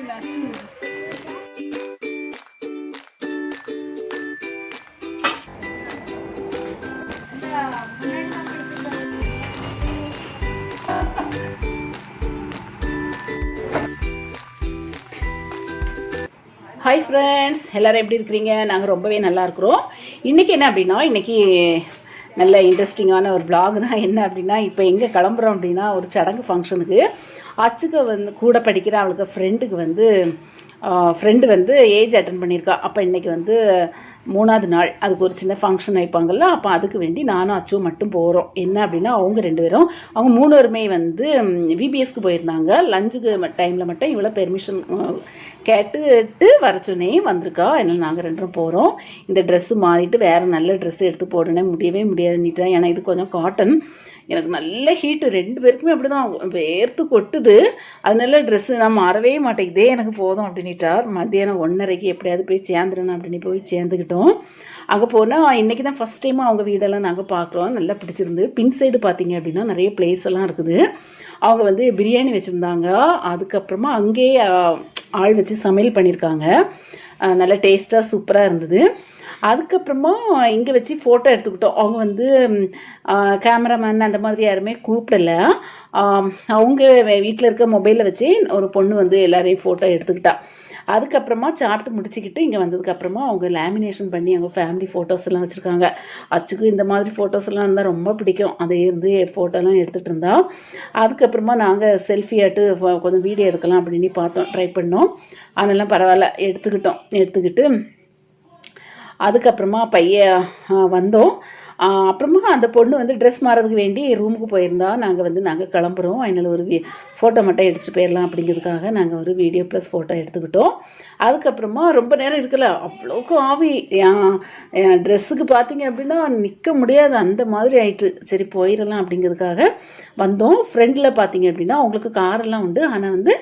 Hi friends எல்லோரும் எப்படி இருக்கிறீங்க? நாங்கள் ரொம்பவே நல்லா இருக்கிறோம். இன்றைக்கி என்ன அப்படின்னா இன்றைக்கி நல்ல இன்ட்ரெஸ்டிங்கான ஒரு vlog தான். என்ன அப்படின்னா இப்போ எங்கே கிளம்புறோம் அப்படின்னா ஒரு சடங்கு ஃபங்க்ஷனுக்கு அச்சுக்கு வந்து கூட படிக்கிற அவளுக்கு ஃப்ரெண்டுக்கு வந்து ஃப்ரெண்டு வந்து ஏஜ் அட்டன் பண்ணியிருக்கா. அப்போ இன்றைக்கி வந்து மூணாவது நாள். அதுக்கு ஒரு சின்ன ஃபங்க்ஷன் வைப்பாங்கல்ல அப்போ அதுக்கு வேண்டி நானும் அச்சுவும் மட்டும் போகிறோம் என்ன அப்படின்னா அவங்க ரெண்டு பேரும் அவங்க மூணுருமே வந்து விபிஎஸ்க்கு போயிருந்தாங்க. லஞ்சுக்கு டைமில் மட்டும் இவ்வளோ பெர்மிஷன் கேட்டுட்டு வர சொன்னே வந்திருக்கா. அதனால் நாங்கள் ரெண்டும் போகிறோம் இந்த ட்ரெஸ்ஸு மாறிட்டு வேறு நல்ல ட்ரெஸ்ஸு எடுத்து போடணும். முடியவே முடியாது நீட்டா. ஏன்னா இது கொஞ்சம் காட்டன் எனக்கு நல்ல ஹீட்டு ரெண்டு பேருக்குமே அப்படி தான் வேர்த்து கொட்டுது. அதனால ட்ரெஸ்ஸு நான் மாறவே மாட்டேங்குதே எனக்கு போதும் அப்படின்னுட்டார். மத்தியானம் ஒன்றரைக்கு எப்படியாவது போய் சேர்ந்துடணும் அப்படின்னு போய் சேர்ந்துக்கிட்டோம் அங்கே போனால் இன்றைக்கி தான் ஃபஸ்ட் டைமாக அவங்க வீடெல்லாம் நாங்கள் பார்க்குறோம். நல்லா பிடிச்சிருந்து. பின் சைடு பார்த்தீங்க அப்படின்னா நிறைய பிளேஸ் எல்லாம் இருக்குது. அவங்க வந்து பிரியாணி வச்சுருந்தாங்க. அதுக்கப்புறமா அங்கேயே ஆள் வச்சு சமையல் பண்ணியிருக்காங்க. நல்ல டேஸ்ட்டாக சூப்பராக இருந்தது. அதுக்கப்புறமா இங்கே வச்சு ஃபோட்டோ எடுத்துக்கிட்டோம். அவங்க வந்து கேமராமேன் அந்த மாதிரி யாருமே கூப்பிடல. அவங்க வீட்டில் இருக்க மொபைலில் வச்சு ஒரு பொண்ணு வந்து எல்லாரையும் ஃபோட்டோ எடுத்துக்கிட்டா. அதுக்கப்புறமா சாப்பிட்டு முடிச்சுக்கிட்டு இங்கே வந்ததுக்கப்புறமா அவங்க லேமினேஷன் பண்ணி அவங்க ஃபேமிலி ஃபோட்டோஸ் எல்லாம் வச்சுருக்காங்க. அச்சுக்கு இந்த மாதிரி ஃபோட்டோஸ் எல்லாம் இருந்தால் ரொம்ப பிடிக்கும். அதே இருந்து ஃபோட்டோலாம் எடுத்துகிட்டு இருந்தா. அதுக்கப்புறமா நாங்கள் செல்ஃபி ஆட்டு ஃப- கொஞ்சம் வீடியோ எடுக்கலாம் அப்படின்னு பார்த்தோம். ட்ரை பண்ணோம். அதெல்லாம் பரவாயில்ல. எடுத்துக்கிட்டோம். எடுத்துக்கிட்டு அதுக்கப்புறமா பைய வந்தோம். அப்புறமா அந்த பொண்ணு வந்து ட்ரெஸ் மாறதுக்கு வேண்டி ரூமுக்கு போயிருந்தா. நாங்கள் வந்து நாங்கள் கிளம்புறோம். அதனால் ஒரு ஃபோட்டோ மட்டும் எடுத்துகிட்டு போயிடலாம் அப்படிங்கிறதுக்காக நாங்கள் ஒரு வீடியோ ப்ளஸ் ஃபோட்டோ எடுத்துக்கிட்டோம். அதுக்கப்புறமா ரொம்ப நேரம் இருக்கல. அவ்வளோக்கும் ஆவி. என் ட்ரெஸ்ஸுக்கு பார்த்தீங்க அப்படின்னா நிற்க முடியாது. அந்த மாதிரி ஆயிட்டு. சரி போயிடலாம் அப்படிங்கிறதுக்காக வந்தோம். ஃப்ரெண்டில் பார்த்தீங்க அப்படின்னா அவங்களுக்கு காரெல்லாம் உண்டு. ஆனால் வந்து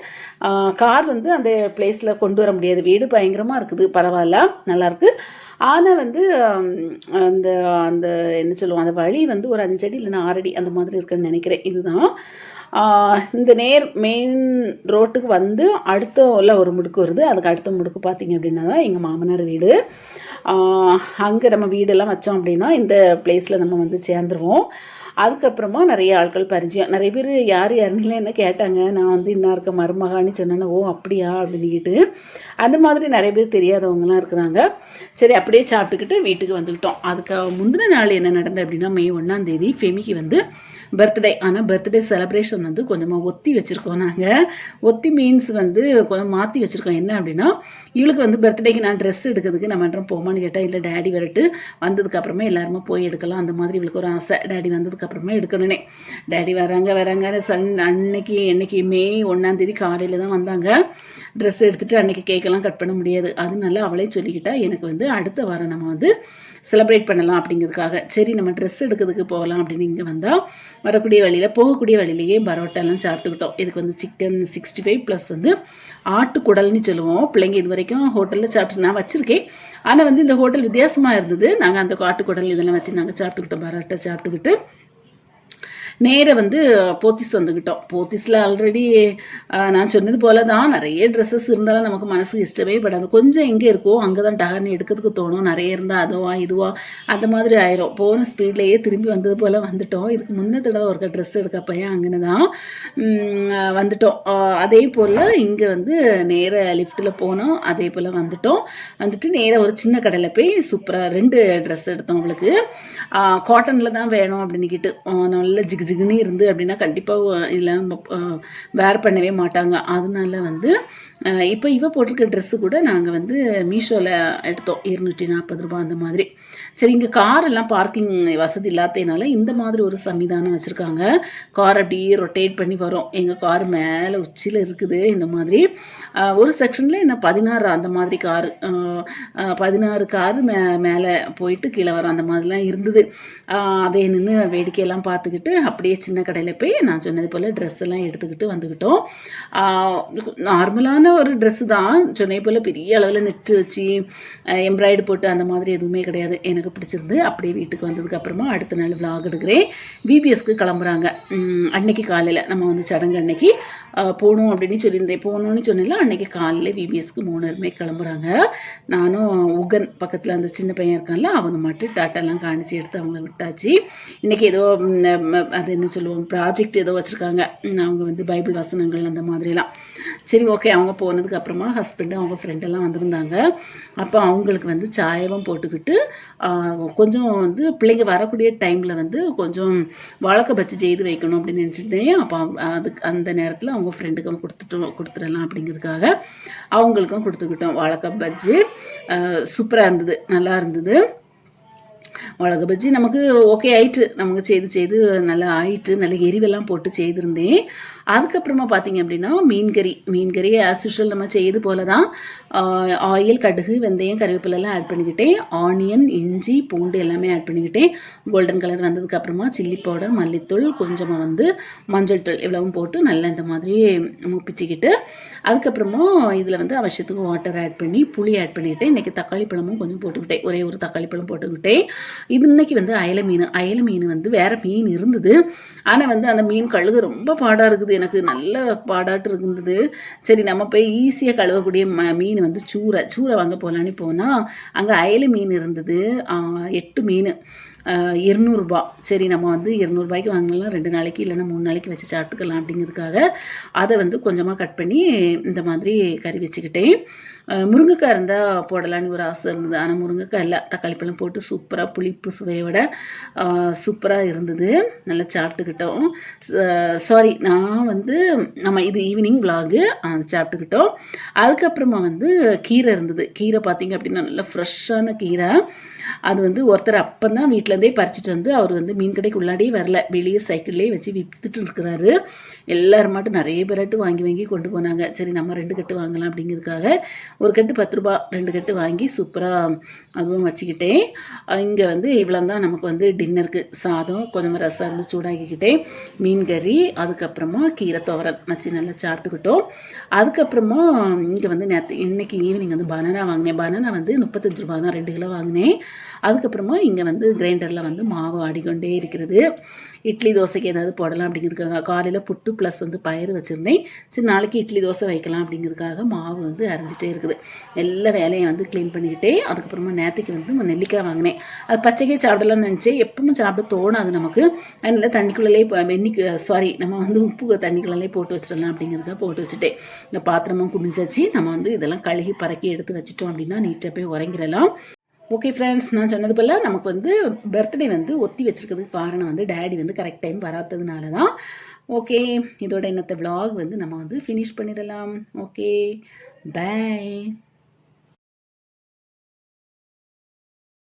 கார் வந்து அந்த பிளேஸில் கொண்டு வர முடியாது. வீடு பயங்கரமாக இருக்குது. பரவாயில்ல. நல்லாயிருக்கு ஆனால் வந்து அந்த அந்த என்ன சொல்லுவோம்? அந்த வழி வந்து ஒரு அஞ்சடி இல்லைன்னா ஆறடி அந்த மாதிரி இருக்குன்னு நினைக்கிறேன். இதுதான். இந்த நேர் மெயின் ரோட்டுக்கு வந்து அடுத்த உள்ள ஒரு முடுக்கு வருது. அதுக்கு அடுத்த முடுக்கு பார்த்தீங்க அப்படின்னா தான் எங்கள் மாமனார் வீடு. அங்கே நம்ம வீடெல்லாம் வச்சோம் அப்படின்னா இந்த பிளேஸில் நம்ம வந்து சேர்ந்துருவோம். அதுக்கப்புறமா நிறைய ஆட்கள் பரிச்சயம். நிறைய பேர் யார் யாருன்னு என்ன கேட்டாங்க. நான் வந்து இன்னும் இருக்க மருமகான்னு சொன்னேன்னா ஓ அப்படியா? அப்படின்னுக்கிட்டு அந்த மாதிரி நிறைய பேர் தெரியாதவங்கலாம் இருக்கிறாங்க. சரி அப்படியே சாப்பிட்டுக்கிட்டு வீட்டுக்கு வந்துக்கிட்டோம். அதுக்கு முந்தின நாள் என்ன நடந்தது அப்படின்னா மே ஒன்றாம் தேதி ஃபெமிக்கு வந்து பர்த்டே ஆனால் பர்த்டே செலப்ரேஷன் வந்து கொஞ்சமாக ஒத்தி வச்சுருக்கோம் நாங்கள் ஒத்தி மீன்ஸ் வந்து கொஞ்சம் மாற்றி வச்சுருக்கோம். என்ன அப்படின்னா இவளுக்கு வந்து பர்த்டேக்கு நான் ட்ரெஸ் எடுக்கிறதுக்கு நம்ம மட்டும் போமான்னு கேட்டால் இல்லை டேடி வரட்டு வந்ததுக்கப்புறமே எல்லாருமே போய் எடுக்கலாம். அந்த மாதிரி இவளுக்கு ஒரு ஆசை. டேடி வந்ததுக்கப்புறமா எடுக்கணுனே டேடி வராங்க வராங்க. சன் அன்னைக்கு என்னைக்கு மே ஒன்றாந்தேதி காலையில் தான் வந்தாங்க. ட்ரெஸ் எடுத்துகிட்டு அன்னைக்கு கேக்கெல்லாம் கட் பண்ண முடியாது. அதனால அவளே சொல்லிக்கிட்டா எனக்கு வந்து அடுத்த வாரம் நம்ம வந்து செலிப்ரேட் பண்ணலாம் அப்படிங்கிறதுக்காக. சரி நம்ம ட்ரெஸ் எடுக்கிறதுக்கு போகலாம் அப்படின்னு இங்கே வந்தால் வரக்கூடிய வழியில் போகக்கூடிய வழியிலேயே பரோட்டாலாம் சாப்பிட்டுக்கிட்டோம். இதுக்கு வந்து சிக்கன் சிக்ஸ்டி ஃபைவ் ப்ளஸ் வந்து ஆட்டுக்குடல்னு சொல்லுவோம். பிள்ளைங்க இது வரைக்கும் ஹோட்டலில் சாப்பிட்டு நான் வச்சுருக்கேன். ஆனால் வந்து இந்த ஹோட்டல் வித்தியாசமாக இருந்தது. நாங்கள் அந்த ஆட்டுக்குடல் இதெல்லாம் வச்சு நாங்கள் சாப்பிட்டுக்கிட்டோம். பரோட்டா சாப்பிட்டுக்கிட்டு. நேராக வந்து போத்திஸ் வந்துக்கிட்டோம் போத்திஸில் ஆல்ரெடி நான் சொன்னது போல தான் நிறைய ட்ரெஸ்ஸஸ் இருந்தாலும் நமக்கு மனசுக்கு இஷ்டமே படாது. கொஞ்சம் எங்கே இருக்கோ அங்கே தான் டகர்னு எடுக்கிறதுக்கு தோணும். நிறைய இருந்தால் அதுவா இதுவா அந்த மாதிரி ஆயிரும். போன ஸ்பீட்லேயே திரும்பி வந்தது போல் வந்துட்டோம். இதுக்கு முன்ன தடவை ஒரு ட்ரெஸ் எடுக்க பையன் அங்கே தான் வந்துட்டோம். அதே போல் இங்கே வந்து நேர லிஃப்ட்டில் போனோம். அதே போல் வந்துட்டோம். வந்துட்டு நேராக ஒரு சின்ன கடையில் போய் சூப்பராக ரெண்டு ட்ரெஸ் எடுத்தோம் அவளுக்கு. காட்டனில் தான் வேணும் அப்படின்னுக்கிட்டு. ஆஹ் நல்ல ஜிக் ஜிகுன்னு இருந்து அப்படின்னா கண்டிப்பாக இதில் வேர் பண்ணவே மாட்டாங்க. அதனால வந்து இப்போ இவ போட்டிருக்க ட்ரெஸ்ஸு கூட நாங்கள் வந்து மீஷோவில் எடுத்தோம். இருநூற்றி நாற்பது ரூபாய் அந்த மாதிரி. சரி இங்கே கார் எல்லாம் பார்க்கிங் வசதி இல்லாததுனால இந்த மாதிரி ஒரு சன்னிதானம் வச்சுருக்காங்க. கார் அப்படியே ரொட்டேட் பண்ணி வரும். எங்கள் கார் மேலே உச்சியில் இருக்குது இந்த மாதிரி. ஒரு செக்ஷனில் என்ன பதினாறு அந்த மாதிரி கார் பதினாறு கார் மே மேலே போயிட்டு கீழே வர அந்த மாதிரிலாம் இருந்தது. அதே அதை நின்று வேடிக்கையெல்லாம் பார்த்துக்கிட்டு அப்படியே சின்ன கடையில் போய் நான் சொன்னது போல் ட்ரெஸ் எல்லாம் எடுத்துக்கிட்டு வந்துக்கிட்டோம் நார்மலான ஒரு ட்ரெஸ்ஸு தான். சொன்னது போல் பெரிய அளவில் நெட்டு வச்சு எம்ப்ராய்டு போட்டு அந்த மாதிரி எதுவுமே கிடையாது. எனக்கு பிடிச்சிருந்து அப்படியே வீட்டுக்கு வந்ததுக்கப்புறமா அடுத்த நாள் vlog எடுக்கிறேன். விபிஎஸ்க்கு கிளம்புறாங்க. அன்னைக்கு காலையில். நம்ம வந்து சடங்கு அன்னைக்கு. போகணும் அப்படின்னு சொல்லியிருந்தேன். போகணும்னு சொன்னேன்ல அன்றைக்கி காலையில் விபிஎஸ்க்கு மூணுருமே கிளம்புறாங்க. நானும் உகன் பக்கத்தில் அந்த சின்ன பையன் இருக்கான்ல அவனை மட்டும் டாட்டாலாம் காணிச்சு எடுத்து அவங்கள விட்டாச்சு. இன்றைக்கி ஏதோ அது என்ன சொல்லுவோம் ப்ராஜெக்ட் ஏதோ வச்சுருக்காங்க. அவங்க வந்து பைபிள் வசனங்கள் அந்த மாதிரிலாம். சரி ஓகே அவங்க போனதுக்கு அப்புறமா ஹஸ்பண்டு அவங்க ஃப்ரெண்டெல்லாம் வந்திருந்தாங்க. அப்போ அவங்களுக்கு வந்து சாயவும் போட்டுக்கிட்டு கொஞ்சம் வந்து பிள்ளைங்க வரக்கூடிய டைமில் வந்து கொஞ்சம் வழக்க பஜ்ஜி செய்து வைக்கணும் அப்படின்னு நினச்சிருந்தேன். அப்போ அதுக்கு அந்த நேரத்தில் அவங்க ஃப்ரெண்டுக்கும் கொடுத்துட்டோம் கொடுத்துடலாம் அப்படிங்கிறதுக்காக அவங்களுக்கும் கொடுத்துக்கிட்டோம். வாழைக்காய் பஜ்ஜி சூப்பராக இருந்தது நல்லா இருந்தது. மிளகு பஜ்ஜி நமக்கு ஓகே ஆயிட்டு நமக்கு செய்து செய்து நல்லா ஆயிட்டு நல்ல எரிவெல்லாம் போட்டு செய்திருந்தேன். அதுக்கப்புறமா பார்த்தீங்க அப்படின்னா மீன் கறி மீன் கறி ஆஸ் யூஷுவல் நம்ம செய்து போல தான் ஆயில் கடுகு வெந்தயம் கருவேப்பிலெல்லாம் ஆட் பண்ணிக்கிட்டேன். ஆனியன் இஞ்சி பூண்டு எல்லாமே ஆட் பண்ணிக்கிட்டேன். கோல்டன் கலர் வந்ததுக்கப்புறமா சில்லி பவுடர் மல்லித்தூள் கொஞ்சமாக வந்து மஞ்சள் தூள் இவ்வளவும் போட்டு நல்லா இந்த மாதிரி முப்பிச்சிக்கிட்டு அதுக்கப்புறமா இதில் வந்து அவசியத்துக்கு வாட்டர் ஆட் பண்ணி புளி ஆட் பண்ணிக்கிட்டேன். இன்றைக்கி தக்காளி பழமும் கொஞ்சம் போட்டுக்கிட்டேன். ஒரே ஒரு தக்காளி பழம் போட்டுக்கிட்டேன். இது இன்னைக்கு வந்து அயல மீன். அயல மீன் வந்து வேறு மீன் இருந்தது. ஆனால் வந்து அந்த மீன் கழுகு ரொம்ப பாடாக இருக்குது. எனக்கு நல்ல பாடாட்டு இருந்தது. சரி நம்ம போய் ஈஸியாக கழுவக்கூடிய ம மீன் வந்து சூறை சூறை வாங்க போகலான்னு போனால் அங்கே அயலு மீன் இருந்தது. எட்டு மீன். இருநூறுபா. சரி நம்ம வந்து இருநூறுபாய்க்கு வாங்கலாம் ரெண்டு நாளைக்கு இல்லைன்னா மூணு நாளைக்கு வச்சு சாப்பிட்டுக்கலாம் அப்படிங்கிறதுக்காக அதை வந்து கொஞ்சமாக கட் பண்ணி இந்த மாதிரி கறி வச்சுக்கிட்டேன். முருங்கைக்காய் இருந்தால் போடலான்னு ஒரு ஆசை இருந்தது. ஆனால் முருங்கைக்காய் இல்லை. தக்காளி பழம் போட்டு சூப்பராக புளிப்பு சுவையோட சூப்பராக இருந்தது. நல்லா சாப்பிட்டுக்கிட்டோம். சாரி நான் வந்து நம்ம இது ஈவினிங் விலாகு சாப்பிட்டுக்கிட்டோம். அதுக்கப்புறமா வந்து கீரை இருந்தது. கீரை பார்த்தீங்க அப்படின்னா நல்லா ஃப்ரெஷ்ஷான கீரை. அது வந்து ஒருத்தர் அப்போ தான் வீட்டில் வீட்டிலேருந்தே பறிச்சிட்டு வந்து அவர் வந்து மீன் கடைக்கு உள்ளாடியே வரல. வெளியே சைக்கிள்லேயே வச்சு விற்றுட்டு இருக்கிறாரு. எல்லாரும் மட்டும் நிறைய பேராட்டு வாங்கி வாங்கி கொண்டு போனாங்க. சரி நம்ம ரெண்டு கட்டு வாங்கலாம் அப்படிங்கிறதுக்காக ஒரு கட்டு பத்து ரூபா ரெண்டு கட்டு வாங்கி சூப்பராக அதுவும் வச்சுக்கிட்டேன். இங்கே வந்து இவ்வளோ தான் நமக்கு வந்து டின்னருக்கு சாதம் கொதம ரசம் இருந்து சூடாக்கிக்கிட்டேன். மீன் கறி அதுக்கப்புறமா கீரை துவரல். வச்சு நல்லா சாப்பிட்டுக்கிட்டோம். அதுக்கப்புறமா இங்கே வந்து நேற்று இன்னைக்கு ஈவினிங் வந்து பனானா வாங்கினேன். பனானா வந்து முப்பத்தஞ்சு ரூபா தான் ரெண்டு கிலோ வாங்கினேன். அதுக்கப்புறமா இங்கே வந்து கிரைண்டரில் வந்து மாவு ஆடிக்கொண்டே இருக்கிறது. இட்லி தோசைக்கு ஏதாவது போடலாம் அப்படிங்கிறதுக்காக காலையில் புட்டு ப்ளஸ் வந்து பயிர் வச்சுருந்தேன். சரி நாளைக்கு இட்லி தோசை வைக்கலாம் அப்படிங்கிறதுக்காக மாவு வந்து அரைஞ்சிட்டே இருக்குது. எல்லா வேலையும் வந்து க்ளீன் பண்ணிக்கிட்டே அதுக்கப்புறமா நேற்றுக்கு வந்து நெல்லிக்காய் வாங்கினேன். அது பச்சைக்கே சாப்பிடலாம்னு நினச்சேன். எப்பவும் சாப்பிட தோணாது நமக்கு. அதனால் தண்ணிக்குள்ளே வெண்ணிக்கு சாரி நம்ம வந்து உப்பு தண்ணிக்குள்ளே போட்டு வச்சிடலாம் அப்படிங்கிறதுக்காக போட்டு வச்சுட்டேன். இந்த பாத்திரமும் குடிஞ்சாச்சு நம்ம வந்து இதெல்லாம் கழுகி பறக்கி எடுத்து வச்சிட்டோம் அப்படின்னா நீட்டாக போய் உறங்கிடலாம் ஓகே ஃப்ரெண்ட்ஸ் நான் சொன்னது போல் நமக்கு வந்து பர்த்டே வந்து ஒத்தி வச்சுருக்கிறதுக்கு காரணம் வந்து டேடி வந்து கரெக்ட் டைம் வராததுனால தான் ஓகே இதோட இன்னத்த வ்ளாக் வந்து நம்ம வந்து ஃபினிஷ் பண்ணிடலாம். Okay bye